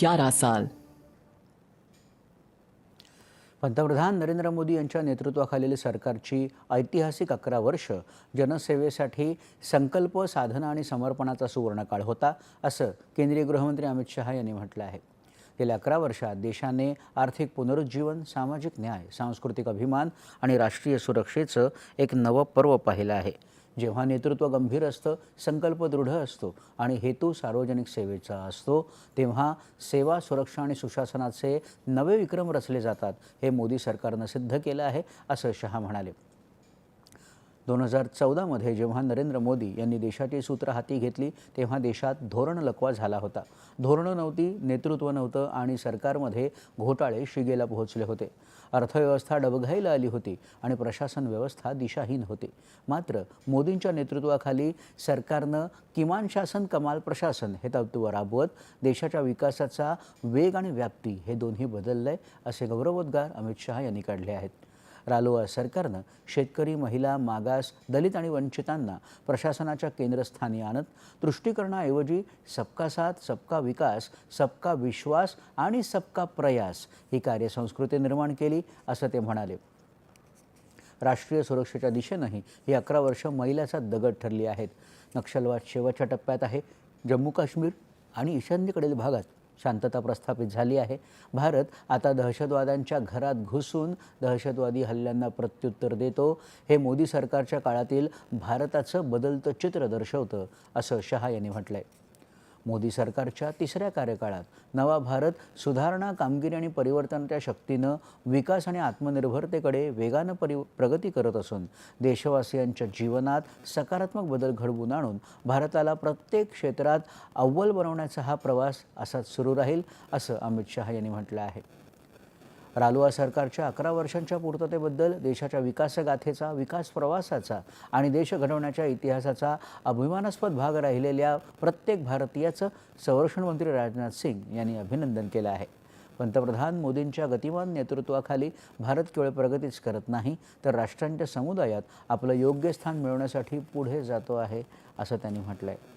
11 साल। पंतप्रधान नरेंद्र मोदी यांच्या नेतृत्वाखालील सरकारची ऐतिहासिक अकरा वर्ष जनसेवेसाठी संकल्प साधना आणि समर्पणाचा सुवर्णकाळ होता असं केंद्रीय गृहमंत्री अमित शहा यांनी म्हटलं आहे. गेल्या अकरा वर्षात देशाने आर्थिक पुनरुज्जीवन सामाजिक न्याय सांस्कृतिक अभिमान आणि राष्ट्रीय सुरक्षेचं एक नवं पर्व पाहिलं आहे. जेव्हा नेतृत्व गंभीर असतं संकल्प दृढ असतो आणि हेतू सार्वजनिक सेवेचा असतो तेव्हा सेवा सुरक्षा आणि सुशासनाचे नवे विक्रम रचले जातात हे मोदी सरकारनं सिद्ध केलं आहे असं शहा म्हणाले. दोन हजार चौदामध्ये जेव्हा नरेंद्र मोदी यांनी देशाची सूत्र हाती घेतली तेव्हा देशात धोरण लकवा झाला होता. धोरणं नव्हती नेतृत्व नव्हतं आणि सरकारमध्ये घोटाळे शिगेला पोहोचले होते. अर्थव्यवस्था डबघाईला आली होती आणि प्रशासन व्यवस्था दिशाहीन होती. मात्र मोदींच्या नेतृत्वाखाली सरकारनं किमान शासन कमाल प्रशासन हे तत्त्व राबवत देशाच्या विकासाचा वेग आणि व्याप्ती हे दोन्ही बदललंय असे गौरवोद्गार अमित शहा यांनी काढले आहेत. रालोआ सरकारनं शेतकरी महिला मागास दलित आणि वंचितांना प्रशासनाच्या केंद्रस्थानी आणत तुष्टीकरणाऐवजी सबका साथ सबका विकास सबका विश्वास आणि सबका प्रयास ही कार्यसंस्कृती निर्माण केली असं ते म्हणाले. राष्ट्रीय सुरक्षेच्या दिशेनंही ही अकरा वर्ष मैलाचा दगड ठरली आहेत. नक्षलवाद शेवटच्या टप्प्यात आहे. जम्मू काश्मीर आणि ईशान्येकडील भागात शांतता प्रस्थापित झाली आहे. भारत आता दहशतवाद्यांच्या घरात घुसून दहशतवादी हल्ल्यांना प्रत्युत्तर देतो. हे मोदी सरकारच्या काळातील भारताचं बदलतं चित्र दर्शवतं असं शहा यांनी म्हटलंय. मोदी सरकारच्या तिसऱ्या कार्यकाळात. नवा भारत सुधारणा कामगिरी आणि परिवर्तनाच्या शक्तीनं विकास आणि आत्मनिर्भरतेकडे वेगानं परि प्रगती करत असून देशवासियांच्या जीवनात सकारात्मक बदल घडवून आणून भारताला प्रत्येक क्षेत्रात अव्वल बनवण्याचा हा प्रवास असाच सुरू राहील असं अमित शहा यांनी म्हटलं आहे. रालोआ सरकारच्या अकरा वर्षांच्या पूर्ततेबद्दल देशाच्या विकासगाथेचा विकास प्रवासाचा आणि देश घडवण्याच्या इतिहासाचा अभिमानास्पद भाग राहिलेल्या प्रत्येक भारतीयाचं संरक्षण मंत्री राजनाथ सिंग यांनी अभिनंदन केलं आहे. पंतप्रधान मोदींच्या गतिमान नेतृत्वाखाली भारत केवळ प्रगतीच करत नाही तर राष्ट्रांच्या समुदायात आपलं योग्य स्थान मिळवण्यासाठी पुढे जातो आहे असं त्यांनी म्हटलं आहे